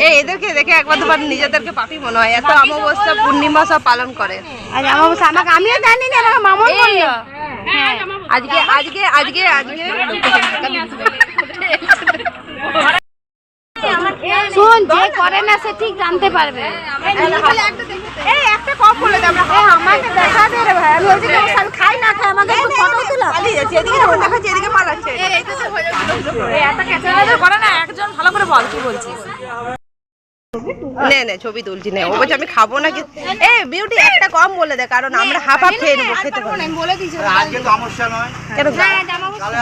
এই এদেরকে দেখে একবার দুবার নিজেদেরকে পাপি মনে হয় এত অমাবস্যা পূর্ণিমা সব পালন করে আজ অমাবস্যা আমাকে আমিও জানি না আমাকে মামন বলল হ্যাঁ, আজকে আজকে আজকে আজকে শুন যে করে না সে ঠিক জানতে পারবে এই একটা কম বলে দে আমাকে দেখা দে রে ভাই আমি ওদিকে আমি খাই না খাই আমাকে একটু ফটো তুলো পালিয়ে যাচ্ছে এদিকে যখন দেখাচ্ছে এদিকে পালাচ্ছে করে না একজন ভালো করে বল কি বলছিস নে নে ছবি তুলছি নে। ও বলছে আমি খাব না কি এ বিউটি একটা কম বলে দে কারণ আমরা হাফ হাফ খেয়ে নেব খেতে পারব। না। বলে দিছি আজকে তো সমস্যা নয়। কেন তাহলে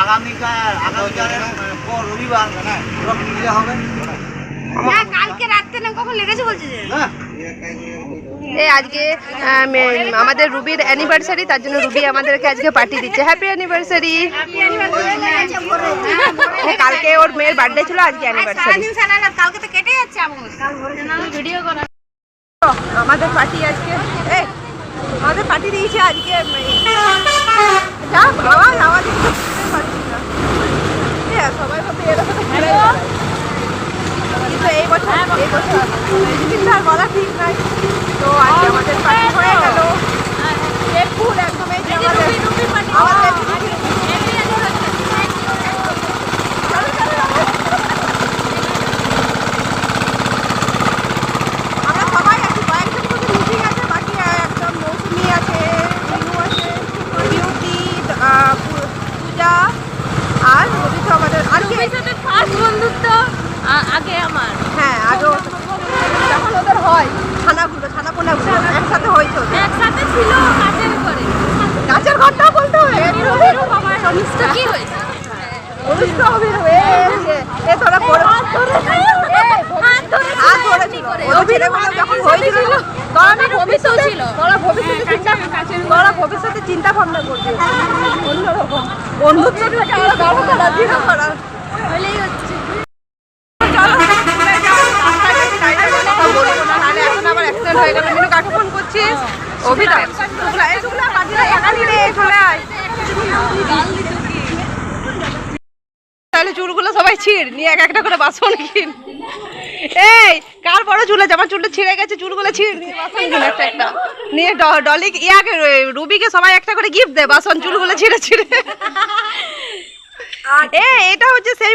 আগামীকাল আগামীকাল পর রবিবার না নিলে হবে। না কালকে রাতে না কখন লেগেছে বলছিস যে? এই আজকে আমাদের রুবির অ্যানিভার্সারি তার জন্য রুবি আমাদেরকে আজকে পার্টি দিচ্ছে। হ্যাপি অ্যানিভার্সারি কালকে ওর মেয়ের বার্থডে ছিল আজকে অ্যানিভার্সারি কালকে তো কেটে যাচ্ছে ভিডিও করা। আমাদের পার্টি আজকে আমাদের পার্টি দিয়েছে আজকে যা আওয়াজ সবাই ভাবে এরকম। কিন্তু এই বছর এই বছর কিন্তু আর বলা ঠিক নাই। আজকে আমাদের পার্টি হয়ে গেল। ফুল একদম এই যে আমাদের আমাদের সবাই আছি কয়েকজন আছে বাকি একদম মৌসুমি আছে রিনু আছে বিউটি পূজা আর আমাদের আর কে? ফার্স্ট বন্ধুত্ব আগে আমার। হ্যাঁ আরও যখন ওদের হয়। ছানাগুলো ছানা পোনাগুলো একসাথে হয়েছে একসাথে ছিল কাজের করে গাছের ঘরটাও বলতে হবে কি হয়েছে? ভবিষ্যতে চিন্তা ভাবনা করবি। অন্যরকম। বন্ধুত্ব থেকে করা দৃঢ় করা হলেই হচ্ছে চলো, চলে যাও। রাস্তায় বেশি দাঁড়িয়ে থেকে কথা বলব না, নাহলে এখন আবার accident হয়ে গেলো। মিনু, কাকে ফোন তাহলে চুলগুলো সবাই ছিঁড়, নিয়ে এক একটা করে বাসন এই, কার চুল আছে? আমার চুলটা ছিঁড়ে গেছে, চুলগুলো ছিঁড়। একটা ইয়াকে রুবিকে সবাই একটা করে গিফট বাসন চুলগুলো ছিঁড়ে ছিঁড়ে। এ এটা হচ্ছে সেই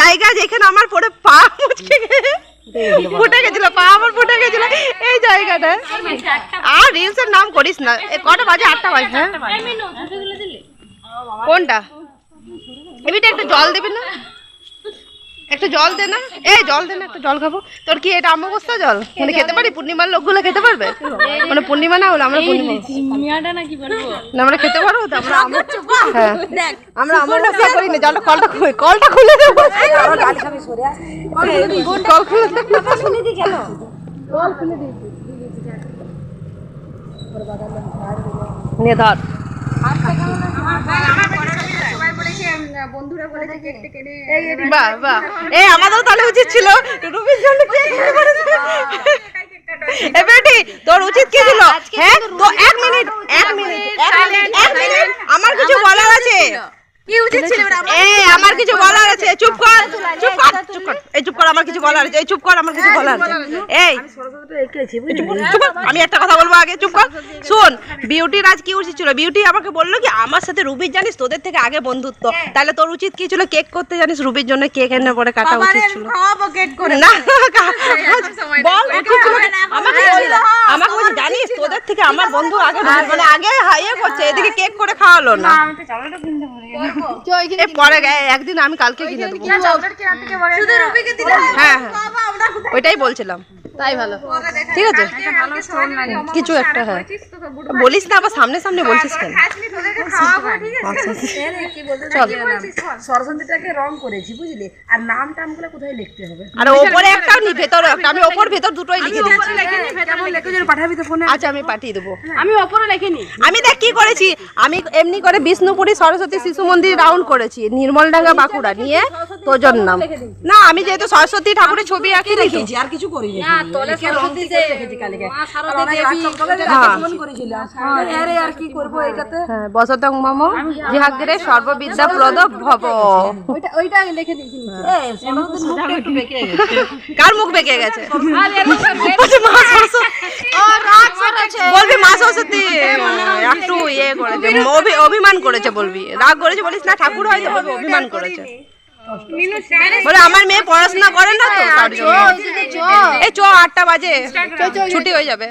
জায়গা যেখানে আমার পরে পা মুচকে। ফুটে গেছিল পা আমার ফুটে গেছিল। এই জায়গাটা। আর রিলসের নাম করিস না। এ, কটা বাজে? আটটা বাজে হ্যাঁ? কোনটা? এমনিটা একটু জল দিবি না? একটু জল দে না? এই জল দে না একটু জল খাব। তোর কি এটা অমাবস্যা জল? মানে খেতে পারি? পূর্ণিমার লোকগুলো খেতে পারবে? মানে পূর্ণিমা না হলো আমরা পূর্ণিমা। মিয়াটা নাকি বলব? না আমরা খেতে পারব তো আমরা আমা- হ্যাঁ আমরা অমাবস্যা করি না জলটা কলটা খুলে কলটা খুলে দেবো আমাদেরও তাহলে উচিত ছিল তোর উচিত কি ছিল হ্যাঁ তো এক মিনিট এক মিনিট এক মিনিট আমার কিছু বলার আছে? কি উচিত ছিল এই আমার কিছু বলার আছে চুপ কর চুপ কর চুপ কর এই চুপ কর আমার কিছু বলার আছে এই চুপ কর আমার কিছু বলার আছে এই চুপ কর, চুপ কর। আমি একটা কথা বলব আগে চুপ কর শোন বিউটির আজ কি উচিত ছিল বিউটি আমাকে বলল কি আমার সাথে রুবির জানিস তোদের থেকে আগে বন্ধুত্ব তাহলে তোর উচিত কি ছিল কেক করতে জানিস রুবির জন্য কেক এনে পরে কাটা উচিত ছিল না বল? আমাকে আমাকে তোদের থেকে আমার বন্ধু আগে মানে আগে হাইয়ে করছে এদিকে কেক করে খাওয়ালো না। পরে গে- একদিন আমি কালকে কিনে দেবো। শুধু রবিকে দিলে হ্যাঁ হ্যাঁ। ওইটাই বলছিলাম। তাই ভালো। ঠিক আছে? কিছু একটা হ্যাঁ। বলিস না আবার সামনে সামনে বলছিস কেন? আচ্ছা, চল। সরস্বতীটাকে রং করেছি বুঝলি? আর নাম টামগুলো কোথায় লিখতে হবে? আর ওপরে একটা নি ভেতরে একটা। আমি ওপর ভেতর দুটোই লিখে দিচ্ছি কেমন লিখে যেন পাঠাবি তো ফোনে। আচ্ছা আমি পাঠিয়ে দেবো। আমি ওপরে লিখিনি আমি দেখ কি করেছি? আমি এমনি করে বিষ্ণুপুরি সরস্বতী শিশু মন্দির রাউন্ড করেছি নির্মলডাঙ্গা বাঁকুড়া নিয়ে। তোর না আমি যেহেতু সরস্বতী ঠাকুরের ছবি আঁকি। লিখেছি আর কিছু হ্যাঁ। করেছিলাম। আরে আর কি করব এটাতে? হ্যাঁ বসতং মম জিহাগ্রে সর্ববিদ্যা প্রদ ভব। ওইটা ওইটা লিখে দিয়েছি কার মুখ বেঁকে গেছে? মা সরস্বতী। বলবি মা সরস্বতী। একটু ইয়ে করেছে অভিমান করেছে বলবি। রাগ করেছে বলিস না ঠাকুর হয়তো অভিমান করেছে। বলে আমার মেয়ে পড়াশোনা করে না তো তার জন্য। এই চ আটটা বাজে। ছুটি হয়ে যাবে।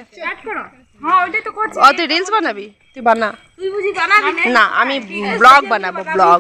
হ্যাঁ ওইটাই তো করছি। ও তুই রিলস বানাবি? তুই বানা। না আমি ব্লগ বানাবো ব্লগ